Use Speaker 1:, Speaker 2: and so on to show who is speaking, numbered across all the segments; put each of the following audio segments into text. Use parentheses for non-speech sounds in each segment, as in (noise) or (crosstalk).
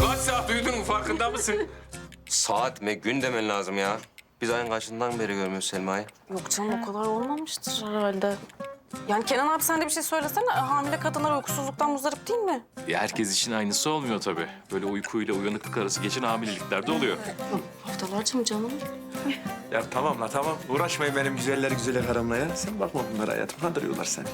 Speaker 1: kaç saat uyudun mu farkında mısın?
Speaker 2: Saat mi, gün demen lazım ya. Biz ayın kaçından beri görmüyoruz Selma'yı.
Speaker 3: Yok canım o kadar olmamıştır herhalde. Yani Kenan abi sen de bir şey söylesene. Hamile kadınlar uykusuzluktan muzdarip değil mi?
Speaker 1: Ya herkes için aynısı olmuyor tabii. Böyle uykuyla uyanıklık arası geçen hamileliklerde oluyor.
Speaker 3: Haftalarca mı canım?
Speaker 4: Ya tamam la tamam. Uğraşmayın benim güzeller güzeller haramla ya. Sen bakma bunlara hayatım. Kandırıyorlar seni.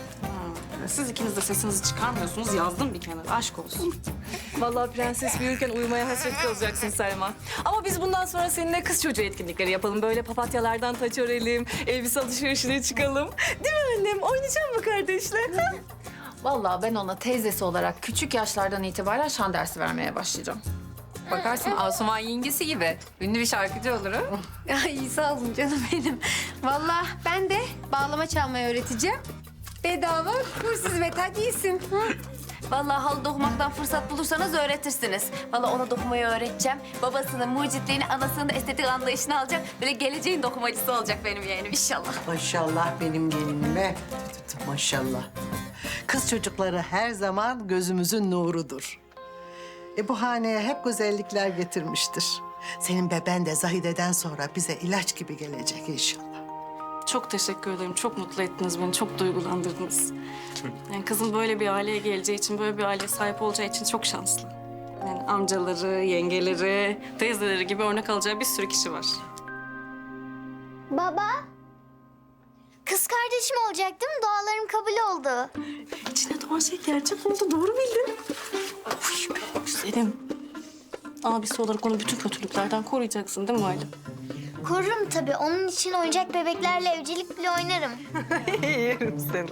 Speaker 3: Siz ikiniz de sesinizi çıkarmıyorsunuz. Yazdım bir kenara. Aşk olsun. (laughs)
Speaker 5: Vallahi prenses büyürken uyumaya hasret kalacaksın Selma. Ama biz bundan sonra seninle kız çocuğu etkinlikleri yapalım. Böyle papatyalardan taç örelim, elbise alışverişine çıkalım. Değil mi annem? Oynayacak mı kardeşle?
Speaker 6: Vallahi ben ona teyzesi olarak küçük yaşlardan itibaren şan dersi vermeye başlayacağım. Bakarsın Asuman yengesi gibi ünlü bir şarkıcı olur ha.
Speaker 7: Ay sağ olun canım benim. Vallahi ben de bağlama çalmayı öğreteceğim. Bedava kursiz meta değilsin. Hı? Vallahi halı dokumaktan fırsat bulursanız öğretirsiniz. Vallahi ona dokumayı öğreteceğim. Babasının mucitliğini, anasının da estetik anlayışını alacak. Böyle geleceğin dokumacısı olacak benim yeğenim inşallah.
Speaker 8: Maşallah benim gelinime. Maşallah. Kız çocukları her zaman gözümüzün nurudur. E bu haneye hep güzellikler getirmiştir. Senin beben de Zahide'den sonra bize ilaç gibi gelecek inşallah.
Speaker 3: Çok teşekkür ederim. Çok mutlu ettiniz beni. Çok duygulandırdınız. Yani kızım böyle bir aileye geleceği için, böyle bir aileye sahip olacağı için çok şanslı. Yani amcaları, yengeleri, teyzeleri gibi örnek alacağı bir sürü kişi var.
Speaker 9: Baba. Kız kardeşim olacak değil mi? Dualarım kabul oldu.
Speaker 3: İçine doğan şey gerçek oldu. Doğru bildin. Uy, Güzelim. Abisi olarak onu bütün kötülüklerden koruyacaksın değil mi Aylin?
Speaker 9: Korurum tabii. Onun için oyuncak bebeklerle evcilik bile oynarım. (laughs)
Speaker 3: Yerim seni.